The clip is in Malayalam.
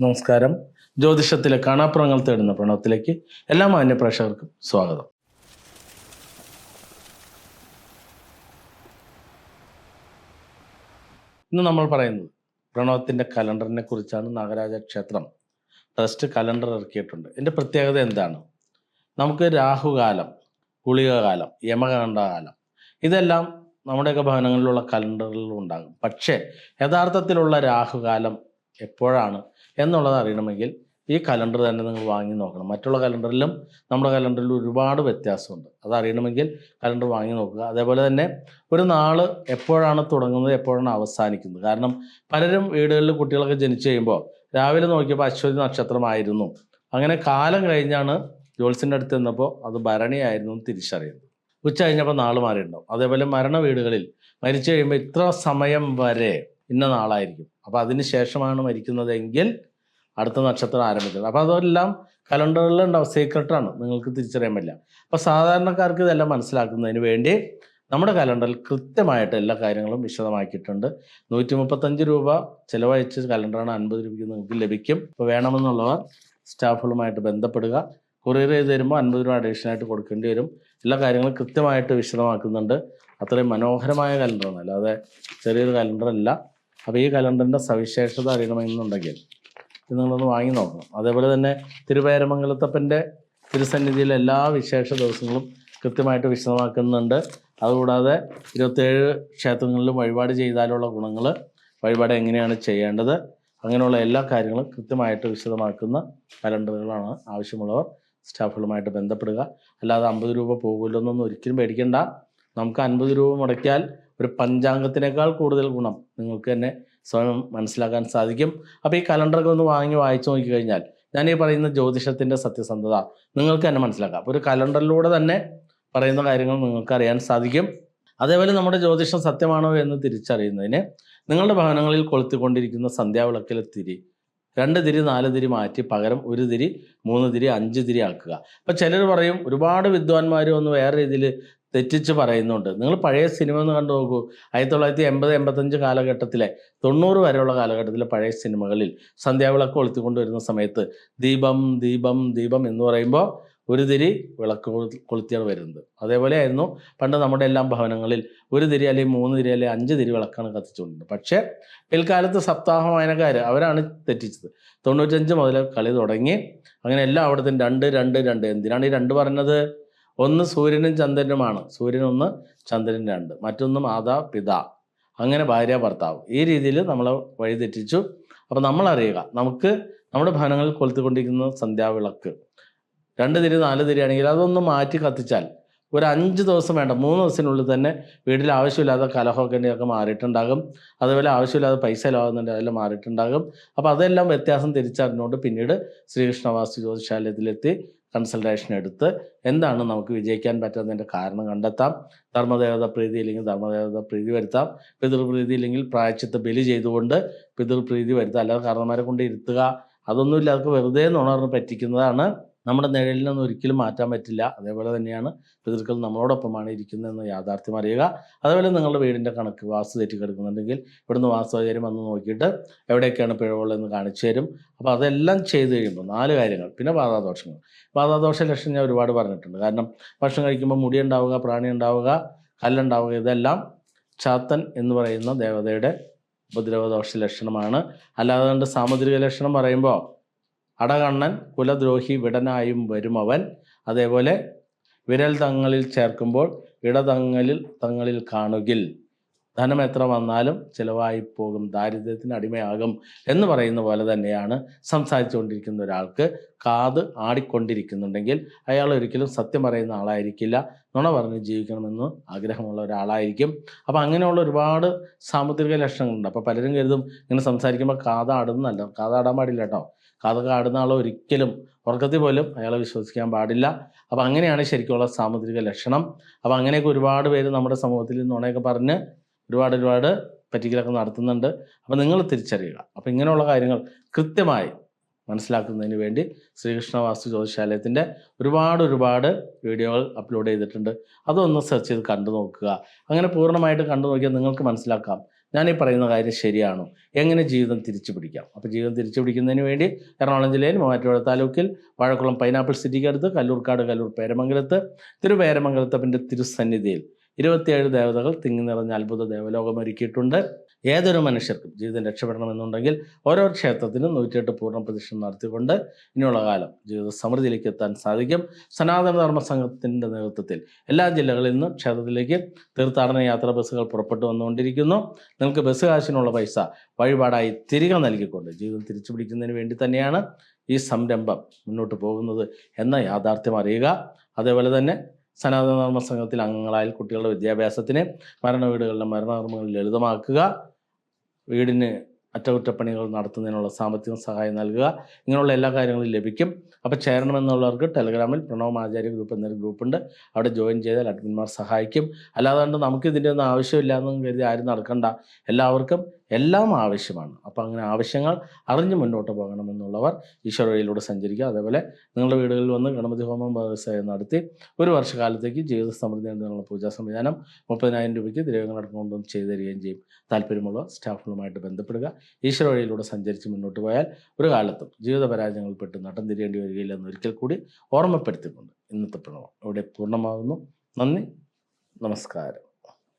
നമസ്കാരം. ജ്യോതിഷത്തിലെ കാണാപ്പുറങ്ങൾ തേടുന്ന പ്രണവത്തിലേക്ക് എല്ലാ മാന്യ പ്രേക്ഷകർക്കും സ്വാഗതം. ഇന്ന് നമ്മൾ പറയുന്നത് പ്രണവത്തിന്റെ കലണ്ടറിനെ കുറിച്ചാണ് നാഗരാജ ക്ഷേത്രം. ട്രസ്റ്റ് കലണ്ടർ ഇറക്കിയിട്ടുണ്ട്. എന്റെ പ്രത്യേകത എന്താണ്? നമുക്ക് രാഹുകാലം ഗുളികകാലം യമകണ്ഠകാലം ഇതെല്ലാം നമ്മുടെയൊക്കെ ഭവനങ്ങളിലുള്ള കലണ്ടറുകളിലും ഉണ്ടാകും. പക്ഷേ യഥാർത്ഥത്തിലുള്ള രാഹുകാലം എപ്പോഴാണ് എന്നുള്ളത് അറിയണമെങ്കിൽ ഈ കലണ്ടർ തന്നെ നിങ്ങൾ വാങ്ങി നോക്കണം. മറ്റുള്ള കലണ്ടറിലും നമ്മുടെ കലണ്ടറിലും ഒരുപാട് വ്യത്യാസമുണ്ട്. അത് അറിയണമെങ്കിൽ കലണ്ടർ വാങ്ങി നോക്കുക. അതേപോലെ തന്നെ ഒരു നാൾ എപ്പോഴാണ് തുടങ്ങുന്നത് എപ്പോഴാണ് അവസാനിക്കുന്നത്? കാരണം പലരും വീടുകളിൽ കുട്ടികളൊക്കെ ജനിച്ചു കഴിയുമ്പോൾ രാവിലെ നോക്കിയപ്പോൾ അശ്വതി നക്ഷത്രമായിരുന്നു. അങ്ങനെ കാലം കഴിഞ്ഞാണ് ജോത്സ്യന്റെ അടുത്ത് നിന്നപ്പോൾ അത് ഭരണിയായിരുന്നു എന്ന് തിരിച്ചറിയുന്നത്. ഉച്ച കഴിഞ്ഞപ്പോൾ നാൾ മാറിയിട്ടുണ്ടാവും. അതേപോലെ മരണ വീടുകളിൽ മരിച്ചു കഴിയുമ്പോൾ ഇത്ര സമയം വരെ ഇന്ന നാളായിരിക്കും. അപ്പോൾ അതിന് ശേഷമാണ് മരിക്കുന്നതെങ്കിൽ അടുത്ത നക്ഷത്രം ആരംഭിക്കുന്നത് അപ്പോൾ അതെല്ലാം കലണ്ടറിലുണ്ടാവും സീക്രട്ടാണ് നിങ്ങൾക്ക് തിരിച്ചറിയാൻ പറ്റില്ല. അപ്പോൾ സാധാരണക്കാർക്ക് ഇതെല്ലാം മനസ്സിലാക്കുന്നതിന് വേണ്ടി നമ്മുടെ കലണ്ടറിൽ കൃത്യമായിട്ട് എല്ലാ കാര്യങ്ങളും വിശദമാക്കിയിട്ടുണ്ട്. നൂറ്റി മുപ്പത്തഞ്ച് രൂപ ചിലവഴിച്ച് കലണ്ടറാണ് അൻപത് രൂപയ്ക്ക് നിങ്ങൾക്ക് ലഭിക്കും. അപ്പോൾ വേണമെന്നുള്ളവർ സ്റ്റാഫുകളുമായിട്ട് ബന്ധപ്പെടുക. കൊറിയർ ചെയ്ത് തരുമ്പോൾ അൻപത് രൂപ അഡീഷണൽ ആയിട്ട് കൊടുക്കേണ്ടി വരും. എല്ലാ കാര്യങ്ങളും കൃത്യമായിട്ട് വിശദമാക്കുന്നുണ്ട്. അത്രയും മനോഹരമായ കലണ്ടറാണ്. അല്ലാതെ ചെറിയൊരു കലണ്ടറല്ല. അപ്പോൾ ഈ കലണ്ടറിന്റെ സവിശേഷത അറിയണമെന്നുണ്ടെങ്കിൽ ഇത് നിങ്ങളൊന്ന് വാങ്ങി നോക്കണം. അതേപോലെ തന്നെ തിരുവേരമംഗലത്തപ്പന്റെ തിരുസന്നിധിയിലെ എല്ലാ വിശേഷ ദിവസങ്ങളും കൃത്യമായിട്ട് വിശദമാക്കുന്നുണ്ട്. അതുകൂടാതെ ഇരുപത്തേഴ് ക്ഷേത്രങ്ങളിലും വഴിപാട് ചെയ്താലുള്ള ഗുണങ്ങൾ വഴിപാട് എങ്ങനെയാണ് ചെയ്യേണ്ടത്? അങ്ങനെയുള്ള എല്ലാ കാര്യങ്ങളും കൃത്യമായിട്ട് വിശദമാക്കുന്ന കലണ്ടറുകളാണ് ആവശ്യമുള്ളവർ സ്റ്റാഫുകളുമായിട്ട് ബന്ധപ്പെടുക. അല്ലാതെ അമ്പത് രൂപ പോകുമല്ലോ എന്നൊന്നും ഒരിക്കലും പേടിക്കേണ്ട. നമുക്ക് അൻപത് രൂപ മുടക്കിയാൽ ഒരു പഞ്ചാംഗത്തിനേക്കാൾ കൂടുതൽ ഗുണം നിങ്ങൾക്ക് തന്നെ സ്വയം മനസ്സിലാക്കാൻ സാധിക്കും. അപ്പോൾ ഈ കലണ്ടറൊക്കെ ഒന്ന് വാങ്ങി വായിച്ചു നോക്കിക്കഴിഞ്ഞാൽ ഞാൻ ഈ പറയുന്ന ജ്യോതിഷത്തിന്റെ സത്യസന്ധത നിങ്ങൾക്ക് തന്നെ മനസ്സിലാക്കാം. ഒരു കലണ്ടറിലൂടെ തന്നെ പറയുന്ന കാര്യങ്ങൾ നിങ്ങൾക്ക് അറിയാൻ സാധിക്കും. അതേപോലെ നമ്മുടെ ജ്യോതിഷം സത്യമാണോ എന്ന് തിരിച്ചറിയുന്നതിന് നിങ്ങളുടെ ഭവനങ്ങളിൽ കൊളുത്തിക്കൊണ്ടിരിക്കുന്ന സന്ധ്യാവിളക്കിലെ തിരി രണ്ട് തിരി നാല് തിരി മാറ്റി പകരം ഒരു തിരി മൂന്ന് തിരി അഞ്ച് തിരി ആക്കുക. അപ്പം ചിലർ പറയും ഒരുപാട് വിദ്വാൻമാർ ഒന്ന് വേറെ രീതിയിൽ തെറ്റിച്ച് പറയുന്നുണ്ട്. നിങ്ങൾ പഴയ സിനിമ ഒന്ന് കണ്ടു നോക്കൂ. ആയിരത്തി തൊള്ളായിരത്തി എൺപത് എൺപത്തഞ്ച് കാലഘട്ടത്തിലെ തൊണ്ണൂറ് വരെയുള്ള കാലഘട്ടത്തിലെ പഴയ സിനിമകളിൽ സന്ധ്യാവിളക്ക് കൊളുത്തിക്കൊണ്ട് വരുന്ന സമയത്ത് ദീപം ദീപം ദീപം എന്ന് പറയുമ്പോൾ ഒരു തിരി വിളക്ക് കൊളു- കൊളുത്തിയാണ് വരുന്നത്. അതേപോലെ ആയിരുന്നു പണ്ട് നമ്മുടെ എല്ലാ ഭവനങ്ങളിൽ ഒരു തിരി അല്ലെങ്കിൽ മൂന്ന് തിരി അല്ലെങ്കിൽ അഞ്ച് തിരി വിളക്കാണ് കത്തിച്ചുകൊണ്ടിരുന്നത്. പക്ഷേ പിൽക്കാലത്ത് സപ്താഹ വായനക്കാർ അവരാണ് തെറ്റിച്ചത്. തൊണ്ണൂറ്റഞ്ച് മുതൽ കളി തുടങ്ങി. അങ്ങനെ എല്ലാം അവിടുത്തെ രണ്ട് രണ്ട് രണ്ട്. എന്തിനാണ് ഈ രണ്ട് പറഞ്ഞത്? ഒന്ന് സൂര്യനും ചന്ദ്രനുമാണ്. സൂര്യൻ ഒന്ന് ചന്ദ്രൻ രണ്ട്. മറ്റൊന്ന് മാതാ പിതാ. അങ്ങനെ ഭാര്യ ഭർത്താവ്. ഈ രീതിയിൽ നമ്മൾ വഴിതെറ്റിച്ചു. അപ്പം അറിയുക നമുക്ക് നമ്മുടെ ഭവനങ്ങളിൽ കൊളുത്തിക്കൊണ്ടിരിക്കുന്ന സന്ധ്യാവിളക്ക്. രണ്ട് തിരി നാല് തിരി ആണെങ്കിൽ അതൊന്ന് മാറ്റി കത്തിച്ചാൽ ഒരു അഞ്ച് ദിവസം വേണ്ട മൂന്ന് ദിവസത്തിനുള്ളിൽ തന്നെ വീട്ടിൽ ആവശ്യമില്ലാത്ത കലഹമൊക്കെ ഉണ്ടെങ്കിൽ മാറിയിട്ടുണ്ടാകും. അതുപോലെ ആവശ്യമില്ലാതെ പൈസ ലാവുന്നുണ്ട് അതെല്ലാം മാറിയിട്ടുണ്ടാകും. അപ്പോൾ അതെല്ലാം വ്യത്യാസം തിരിച്ചറിഞ്ഞുകൊണ്ട് പിന്നീട് ശ്രീകൃഷ്ണവാസ് ജ്യോതിശാലയത്തിലെത്തി കൺസൾട്ടേഷൻ എടുത്ത് എന്താണ് നമുക്ക് വിജയിക്കാൻ പറ്റാത്തതിന്റെ കാരണം കണ്ടെത്താം. ധർമ്മദേവത പ്രീതി ഇല്ലെങ്കിൽ ധർമ്മദേവത പ്രീതി വരുത്താം. പിതൃപ്രീതി ഇല്ലെങ്കിൽ പ്രായച്ചിത്ത ബലി ചെയ്തുകൊണ്ട് പിതൃപ്രീതി വരുത്താം. അല്ലാതെ കാരണന്മാരെ കൊണ്ട് ഇരുത്തുക അതൊന്നുമില്ല. അതൊക്കെ വെറുതെ നുണർന്ന് പറ്റിക്കുന്നതാണ്. നമ്മുടെ നിഴലിൽ നിന്ന് ഒരിക്കലും മാറ്റാൻ പറ്റില്ല. അതേപോലെ തന്നെയാണ് പിതൃക്കൾ നമ്മളോടൊപ്പമാണ് ഇരിക്കുന്നതെന്ന് യാഥാർത്ഥ്യം അറിയുക. അതേപോലെ നിങ്ങളുടെ വീടിന്റെ കണക്ക് വാസ്തു തെറ്റി കിടക്കുന്നുണ്ടെങ്കിൽ ഇവിടുന്ന് വാസ്തുചാര്യം വന്ന് നോക്കിയിട്ട് എവിടെയൊക്കെയാണ് പിഴവുള്ളതെന്ന് കാണിച്ചു തരും. അപ്പോൾ അതെല്ലാം ചെയ്തു കഴിയുമ്പോൾ നാല് കാര്യങ്ങൾ. പിന്നെ ബാധാദോഷങ്ങൾ ബാധാദോഷ ലക്ഷണം ഞാൻ ഒരുപാട് പറഞ്ഞിട്ടുണ്ട്. കാരണം ഭക്ഷണം കഴിക്കുമ്പോൾ മുടി ഉണ്ടാവുക പ്രാണി ഉണ്ടാവുക കല്ലുണ്ടാവുക ഇതെല്ലാം ചാത്തൻ എന്ന് പറയുന്ന ദേവതയുടെ ഉപദ്രവദോഷ ലക്ഷണമാണ്. അല്ലാതെ കണ്ട് സാമുദ്രിക ലക്ഷണം പറയുമ്പോൾ അടകണ്ണൻ കുലദ്രോഹി വിടനായും വരുമവൻ അതേപോലെ വിരൽ തങ്ങളിൽ ചേർക്കുമ്പോൾ ഇടതങ്ങളിൽ തങ്ങളിൽ കാണുകിൽ. ധനം എത്ര വന്നാലും ചിലവായി പോകും ദാരിദ്ര്യത്തിന് അടിമയാകും എന്ന് പറയുന്ന പോലെ തന്നെയാണ് സംസാരിച്ചുകൊണ്ടിരിക്കുന്ന ഒരാൾക്ക് കാത് ആടിക്കൊണ്ടിരിക്കുന്നുണ്ടെങ്കിൽ അയാൾ ഒരിക്കലും സത്യം പറയുന്ന ആളായിരിക്കില്ല നുണ പറഞ്ഞ് ജീവിക്കണമെന്ന് ആഗ്രഹമുള്ള ഒരാളായിരിക്കും. അപ്പോൾ അങ്ങനെയുള്ള ഒരുപാട് സാമുദ്രിക ലക്ഷണങ്ങളുണ്ട്. അപ്പോൾ പലരും കരുതും ഇങ്ങനെ സംസാരിക്കുമ്പോൾ കാതാടുന്നല്ല കാതാടാൻ പാടില്ല കേട്ടോ. കാതൊക്കെ ആടുന്ന ആൾ ഒരിക്കലും ഉറക്കത്തിൽ പോലും അയാളെ വിശ്വസിക്കാൻ പാടില്ല. അപ്പോൾ അങ്ങനെയാണ് ശരിക്കുള്ള സാമുദ്രിക ലക്ഷണം. അപ്പോൾ അങ്ങനെയൊക്കെ ഒരുപാട് പേര് നമ്മുടെ സമൂഹത്തിൽ നുണയൊക്കെ പറഞ്ഞ് ഒരുപാട് ഒരുപാട് പറ്റിക്കലൊക്കെ നടത്തുന്നുണ്ട്. അപ്പോൾ നിങ്ങൾ തിരിച്ചറിയുക. അപ്പോൾ ഇങ്ങനെയുള്ള കാര്യങ്ങൾ കൃത്യമായി മനസ്സിലാക്കുന്നതിന് വേണ്ടി ശ്രീകൃഷ്ണ വാസ്തു ജ്യോതിശാലയത്തിന്റെ ഒരുപാട് ഒരുപാട് വീഡിയോകൾ അപ്ലോഡ് ചെയ്തിട്ടുണ്ട്. അതൊന്ന് സെർച്ച് ചെയ്ത് കണ്ടു നോക്കുക. അങ്ങനെ പൂർണമായിട്ട് കണ്ടു നോക്കിയാൽ നിങ്ങൾക്ക് മനസ്സിലാക്കാം. ഞാൻ ഈ പറയുന്ന കാര്യം ശരിയാണോ? എങ്ങനെ ജീവിതം തിരിച്ചു പിടിക്കാം? അപ്പോൾ ജീവിതം തിരിച്ചു പിടിക്കുന്നതിന് വേണ്ടി എറണാകുളം ജില്ലയിൽ മൂവാറ്റുപുഴ താലൂക്കിൽ വാഴക്കുളം പൈനാപ്പിൾ സിറ്റിക്ക് അടുത്ത് കല്ലൂർക്കാട് കല്ലൂർ പേരമംഗലത്ത് തിരുപേരമംഗലത്തപ്പന്റെ തിരുസന്നിധിയിൽ ഇരുപത്തിയേഴ് ദേവതകൾ തിങ്ങി നിറഞ്ഞ അത്ഭുത ദേവലോകം ഒരുക്കിയിട്ടുണ്ട്. ഏതൊരു മനുഷ്യർക്കും ജീവിതം രക്ഷപ്പെടണമെന്നുണ്ടെങ്കിൽ ഓരോ ക്ഷേത്രത്തിനും നൂറ്റിയെട്ട് പൂർണ പ്രതിഷ്ഠ നടത്തിക്കൊണ്ട് ഇനിയുള്ള കാലം ജീവിത സമൃദ്ധിയിലേക്ക് എത്താൻ സാധിക്കും. സനാതന ധർമ്മ സംഘത്തിന്റെ നേതൃത്വത്തിൽ എല്ലാ ജില്ലകളിൽ നിന്നും ക്ഷേത്രത്തിലേക്ക് തീർത്ഥാടന യാത്രാ ബസ്സുകൾ പുറപ്പെട്ടു വന്നുകൊണ്ടിരിക്കുന്നു. നിങ്ങൾക്ക് ബസ് കാശിനുള്ള പൈസ വഴിപാടായി തിരികെ നൽകിക്കൊണ്ട് ജീവിതം തിരിച്ചു പിടിക്കുന്നതിന് വേണ്ടി തന്നെയാണ് ഈ സംരംഭം മുന്നോട്ട് പോകുന്നത് എന്ന യാഥാർത്ഥ്യം അറിയുക. അതേപോലെ തന്നെ സനാതന ധർമ്മ സംഘത്തിൽ അംഗങ്ങളായ കുട്ടികളുടെ വിദ്യാഭ്യാസത്തിന് മരണ വീടുകളിലെ മരണകർമ്മങ്ങൾ ലളിതമാക്കുക. വീടിന് അറ്റകുറ്റപ്പണികൾ നടത്തുന്നതിനുള്ള സാമ്പത്തിക സഹായം നൽകുക. ഇങ്ങനെയുള്ള എല്ലാ കാര്യങ്ങളും ലഭിക്കും. അപ്പോൾ ചേരണമെന്നുള്ളവർക്ക് ടെലഗ്രാമിൽ പ്രണവ് ആചാര്യ ഗ്രൂപ്പ് എന്നൊരു ഗ്രൂപ്പുണ്ട്. അവിടെ ജോയിൻ ചെയ്താൽ അഡ്മിന്മാർ സഹായിക്കും. അല്ലാതെ നമുക്ക് ഇതിന്റെ ഒന്നും ആവശ്യമില്ല എന്നും കരുതി ആരും നടക്കണ്ട. എല്ലാവർക്കും എല്ലാം ആവശ്യമാണ്. അപ്പോൾ അങ്ങനെ ആവശ്യങ്ങൾ അറിഞ്ഞ് മുന്നോട്ട് പോകണമെന്നുള്ളവർ ഈശ്വര വഴിയിലൂടെ സഞ്ചരിക്കുക. അതേപോലെ നിങ്ങളുടെ വീടുകളിൽ വന്ന് ഗണപതി ഹോമം നടത്തി ഒരു വർഷകാലത്തേക്ക് ജീവിത സമൃദ്ധി എന്നുള്ള പൂജാ സംവിധാനം മുപ്പതിനായിരം രൂപയ്ക്ക് ദ്രവ്യങ്ങളടക്കം കൊണ്ടുവന്ന് ചെയ്തു തരികയും ചെയ്യും. താല്പര്യമുള്ള സ്റ്റാഫുകളുമായിട്ട് ബന്ധപ്പെടുക. ഈശ്വര വഴിയിലൂടെ സഞ്ചരിച്ച് മുന്നോട്ട് പോയാൽ ഒരു കാലത്തും ജീവിത പരാജയങ്ങളിൽപ്പെട്ട് നട്ടം തിരിയേണ്ടി വരികയില്ലെന്ന് ഒരിക്കൽ കൂടി ഓർമ്മപ്പെടുത്തിക്കൊണ്ട് ഇന്നത്തെ പ്രണവം ഇവിടെ പൂർണമാകുന്നു. നന്ദി. നമസ്കാരം.